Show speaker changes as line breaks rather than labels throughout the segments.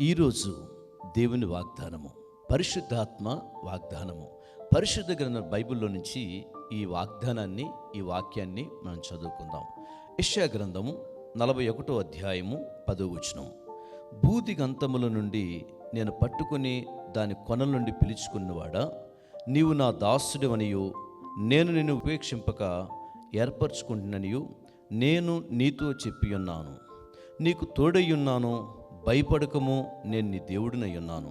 ఈరోజు దేవుని వాగ్దానము పరిశుద్ధాత్మ వాగ్దానము. పరిశుద్ధ గ్రంథ బైబిల్లో నుంచి ఈ వాగ్దానాన్ని ఈ వాక్యాన్ని మనం చదువుకుందాం. ఇష్యా గ్రంథము నలభై ఒకటో అధ్యాయము పదో వచనం. భూదిగంతముల నుండి నేను పట్టుకుని దాని కొనల నుండి పిలుచుకున్నవాడా? నీవు నా దాసుడివనియు నేను నిన్ను ఉపేక్షింపక ఏర్పరచుకుంటున్ననియు నేను నీతో చెప్పి ఉన్నాను. నీకు తోడయ్యున్నాను భయపడకము నేను నీ దేవుడినై ఉన్నాను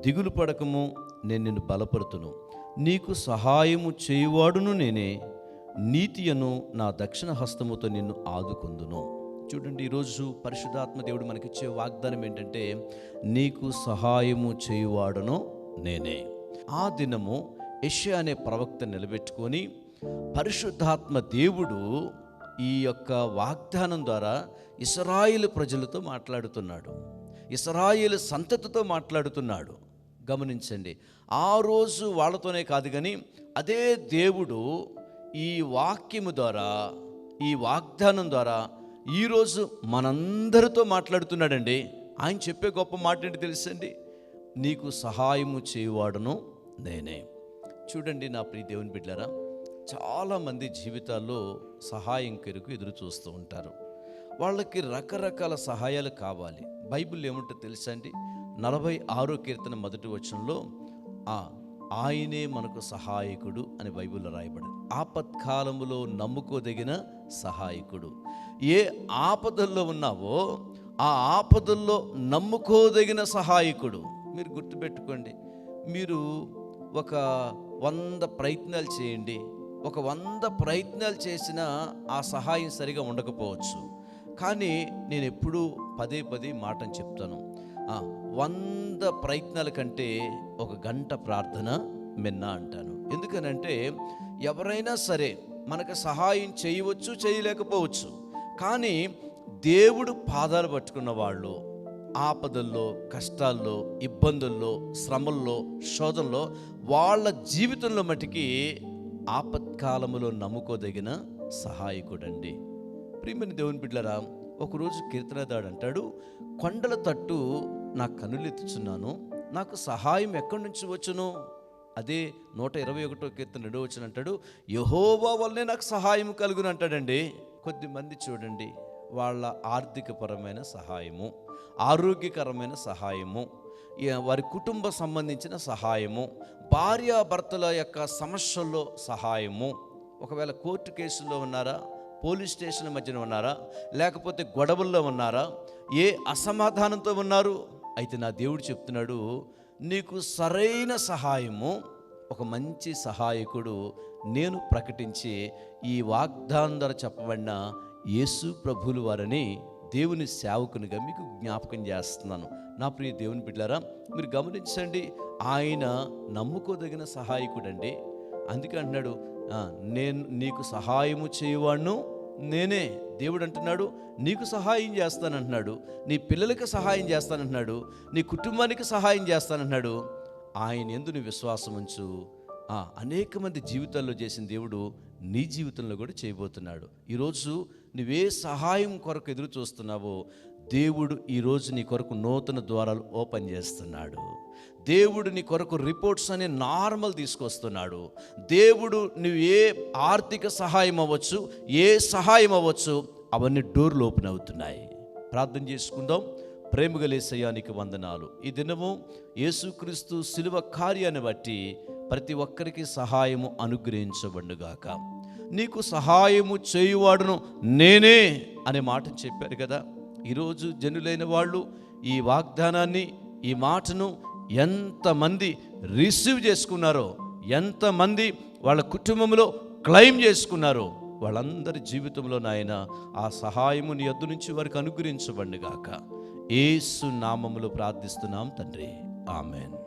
దిగులు పడకము నేను నిన్ను బలపడుతును నీకు సహాయము చేయువాడును నేనే. నీతియను నా దక్షిణ హస్తముతో నిన్ను ఆదుకుందును. చూడండి ఈరోజు పరిశుద్ధాత్మ దేవుడు మనకిచ్చే వాగ్దానం ఏంటంటే నీకు సహాయము చేయువాడును నేనే. ఆ దినము యెషయా అనే ప్రవక్త నిలబెట్టుకొని పరిశుద్ధాత్మ దేవుడు ఈ యొక్క వాగ్దానం ద్వారా ఇస్రాయిల్ ప్రజలతో మాట్లాడుతున్నాడు. ఇస్రాయిల్ సంతతితో మాట్లాడుతున్నాడు. గమనించండి. ఆ రోజు వాళ్ళతోనే కాదు కానీ అదే దేవుడు ఈ వాక్యము ద్వారా ఈ వాగ్దానం ద్వారా ఈరోజు మనందరితో మాట్లాడుతున్నాడండి. ఆయన చెప్పే గొప్ప మాట ఏంటి తెలుసండి? నీకు సహాయము చేయువాడును నేనే. చూడండి నా ప్రియ దేవుని బిడ్డారా చాలామంది జీవితాల్లో సహాయం కొరకు ఎదురు చూస్తూ ఉంటారు. వాళ్ళకి రకరకాల సహాయాలు కావాలి. బైబిల్ ఏముంటో తెలుసా అండి? నలభై ఆరో కీర్తన మొదటి వచనంలో ఆ ఆయనే మనకు సహాయకుడు అని బైబిల్లో రాయబడింది ఆపత్కాలములో నమ్ముకోదగిన సహాయకుడు ఏ ఆపదల్లో ఉన్నావో ఆ ఆపదల్లో నమ్ముకోదగిన సహాయకుడు. మీరు గుర్తుపెట్టుకోండి. మీరు ఒక వంద ప్రయత్నాలు చేయండి. ఒక వంద ప్రయత్నాలు చేసినా ఆ సహాయం సరిగా ఉండకపోవచ్చు. కానీ నేను ఎప్పుడూ పదే పదే మాటని చెప్తాను. వంద ప్రయత్నాల కంటే ఒక గంట ప్రార్థన మిన్న అంటాను. ఎందుకనంటే ఎవరైనా సరే మనకు సహాయం చేయవచ్చు చేయలేకపోవచ్చు. కానీ దేవుడు పాదాలు పట్టుకున్న వాళ్ళు ఆపదల్లో కష్టాల్లో ఇబ్బందుల్లో శ్రమల్లో శోధనలో వాళ్ళ జీవితంలో మటుకి ఆపత్కాలములో నమ్ముకోదగిన సహాయకుడండి. ప్రియమైన దేవుని బిడ్డలరా ఒకరోజు కీర్తనదాడు అంటాడు కొండల తట్టు నా కనులెత్తుచున్నాను నాకు సహాయం ఎక్కడి నుంచి వచ్చును? అదే నూట ఇరవై ఒకటో కీర్తన రెండో వచ్చిన అంటాడు యహోవా వల్లనే నాకు సహాయం కలుగును అంటాడండి. కొద్దిమంది చూడండి వాళ్ళ ఆర్థికపరమైన సహాయము ఆరోగ్యకరమైన సహాయము. వారి కుటుంబ సంబంధించిన సహాయము భార్యాభర్తల యొక్క సమస్యల్లో సహాయము. ఒకవేళ కోర్టు కేసుల్లో ఉన్నారా పోలీస్ స్టేషన్ మధ్యన ఉన్నారా లేకపోతే గొడవల్లో ఉన్నారా ఏ అసమాధానంతో ఉన్నారు? అయితే నా దేవుడు చెప్తున్నాడు నీకు సరైన సహాయము ఒక మంచి సహాయకుడు నేను ప్రకటించి ఈ వాగ్దానం ద్వారా చెప్పబడిన యేసు ప్రభులు వారని దేవుని సేవకునిగా మీకు జ్ఞాపకం చేస్తున్నాను. నా ప్రియ దేవుని బిడ్డారా మీరు గమనించండి ఆయన నమ్ముకోదగిన సహాయకుడండి. అందుకే అంటున్నాడు నేను నీకు సహాయము చేయవాడును నేనే. దేవుడు అంటున్నాడు నీకు సహాయం చేస్తానంటున్నాడు నీ పిల్లలకి సహాయం చేస్తానంటున్నాడు నీ కుటుంబానికి సహాయం చేస్తానంటున్నాడు. ఆయన ఎందు నీ విశ్వాసం ఉంచు. అనేక మంది జీవితాల్లో చేసిన దేవుడు నీ జీవితంలో కూడా చేయబోతున్నాడు. ఈరోజు నువ్వే సహాయం కొరకు ఎదురు చూస్తున్నావో దేవుడు ఈరోజు నీ కొరకు నూతన ద్వారాలు ఓపెన్ చేస్తున్నాడు. దేవుడు నీ కొరకు రిపోర్ట్స్ అనే నార్మల్ తీసుకొస్తున్నాడు. దేవుడు నువ్వు ఏ ఆర్థిక సహాయం అవ్వచ్చు ఏ సహాయం అవ్వచ్చు అవన్నీ డోర్లు ఓపెన్ అవుతున్నాయి. ప్రార్థన చేసుకుందాం. ప్రేమగలేసయానికి వందనాలు. ఈ దినము యేసుక్రీస్తు శిలువ కార్యాన్ని బట్టి ప్రతి ఒక్కరికి సహాయము అనుగ్రహించబడుగాక నీకు సహాయము చేయువాడును నేనే అనే మాట చెప్పారు కదా. ఈరోజు జనులైన వాళ్ళు ఈ వాగ్దానాన్ని ఈ మాటను ఎంతమంది రిసీవ్ చేసుకున్నారో ఎంతమంది వాళ్ళ కుటుంబంలో క్లెయిమ్ చేసుకున్నారో వాళ్ళందరి జీవితంలో నాయన ఆ సహాయము నీ యొద్ద నుంచి వారికి అనుగ్రహించబండి గాక ఏసు నామములు ప్రార్థిస్తున్నాం తండ్రి. ఆమెన్.